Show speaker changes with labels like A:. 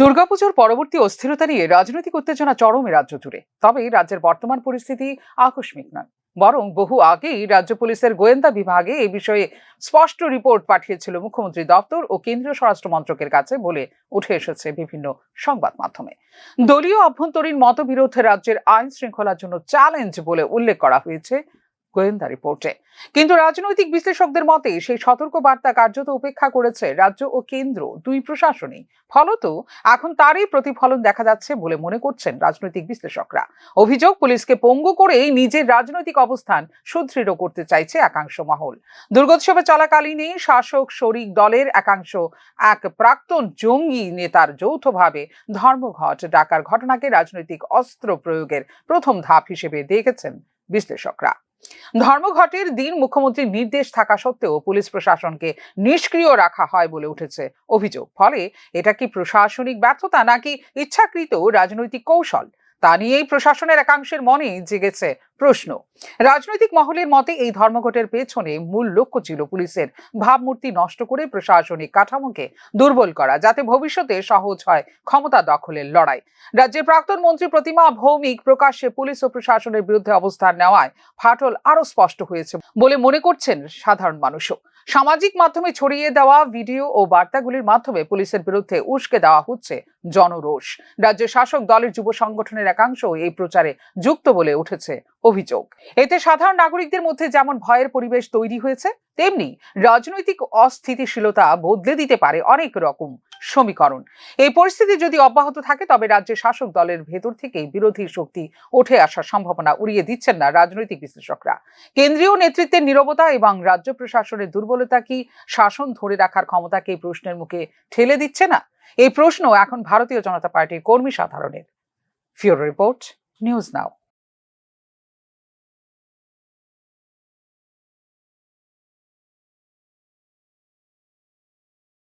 A: দুর্গাপুজোর পরবর্তী অস্থিরতা নিয়ে রাজনৈতিক উত্তেজনা চরমে রাজ্য জুড়ে। তবে রাজ্যের বর্তমান পরিস্থিতি আকস্মিক নয়। বরং বহু আগেই রাজ্য পুলিশের গোয়েন্দা বিভাগে এই বিষয়ে স্পষ্ট রিপোর্ট পাঠিয়েছিল মুখ্যমন্ত্রী দপ্তর ও কেন্দ্রীয় স্বরাষ্ট্র মন্ত্রকের কাছে বলে উঠে এসেছে বিভিন্ন সংবাদ মাধ্যমে। দলীয় অভ্যন্তরীণ মতবিরোধ রাজ্যের আইন শৃঙ্খলার জন্য চ্যালেঞ্জ বলে উল্লেখ করা হয়েছে। গোয়েন্দা রিপোর্টে। কিন্তু রাজনৈতিক বিশ্লেষকদের মতে, সেই সতর্ক বার্তা কার্যত উপেক্ষা করেছে রাজ্য ও কেন্দ্র দুই প্রশাসনই। ফলত, এখন তারই প্রতিফলন দেখা যাচ্ছে বলে মনে করছেন রাজনৈতিক বিশ্লেষকরা। অভিযোগ, পুলিশকে পঙ্গু করেই নিজের রাজনৈতিক অবস্থান সুদৃঢ় করতে চাইছে একাংশ মহল। দুর্গোৎসবে চলাকালীনই শাসক শরিক দলের একাংশ এক প্রাক্তন জঙ্গি নেতার যৌথভাবে ধর্মঘট, ডাকার ঘটনাকে রাজনৈতিক অস্ত্র প্রয়োগের প্রথম ধাপ হিসেবে দেখেছেন বিশ্লেষকরা। ধর্মঘটের দিন মুখ্যমন্ত্রীর নির্দেশ থাকা সত্ত্বেও পুলিশ প্রশাসনকে নিষ্ক্রিয় রাখা হয় বলে উঠেছে অভিযোগ। ফলে এটা কি প্রশাসনিক ব্যর্থতা নাকি ইচ্ছাকৃত রাজনৈতিক কৌশল? তা নিয়েই প্রশাসনের একাংশের মনে জেগেছে প্রশ্ন। রাজনৈতিক মহলের মতে এই ধর্মঘটের পেছনে মূল লক্ষ্য ছিল পুলিশের ভাবমূর্তি নষ্ট করে প্রশাসনিক কাঠামোকে দুর্বল করা, যাতে ভবিষ্যতে সহজ হয় ক্ষমতা দখলের লড়াই। রাজ্যের প্রাক্তন মন্ত্রী প্রতিমা ভৌমিক প্রকাশ্যে পুলিশ ও প্রশাসনের বিরুদ্ধে অবস্থান নেওয়ায় ফাটল আরও স্পষ্ট হয়েছে বলে মনে করছেন সাধারণ মানুষও। সামাজিক মাধ্যমে ছড়িয়ে দেওয়া ভিডিও ও বার্তাগুলির মাধ্যমে পুলিশের বিরুদ্ধে উস্কে দেওয়া হচ্ছে জনরোষ। রাজ্যের শাসক দলের যুব সংগঠনের একাংশ এই প্রচারে যুক্ত বলে উঠেছে অভিযোগ। এতে সাধারণ নাগরিকদের মধ্যে যেমন ভয়ের পরিবেশ তৈরি হয়েছে, তেমনি রাজনৈতিক অস্থিতিশীলতা বদলে দিতে পারে অনেক রকম সমীকরণ। এই পরিস্থিতি যদি অব্যাহত থাকে, তবে রাজ্যের শাসক দলের ভেতর থেকেই বিরোধী শক্তি উঠে আসার সম্ভাবনা উড়িয়ে দিচ্ছেন না রাজনৈতিক বিশ্লেষকরা। কেন্দ্রীয় নেতৃত্বের নীরবতা এবং রাজ্য প্রশাসনের দুর্বলতা কি শাসন ধরে রাখার ক্ষমতাকে এই প্রশ্নের মুখে ঠেলে দিচ্ছে না? এই প্রশ্ন এখন ভারতীয় জনতা পার্টির কর্মী সাধারণের। ফিওর রিপোর্ট, নিউজ নাও।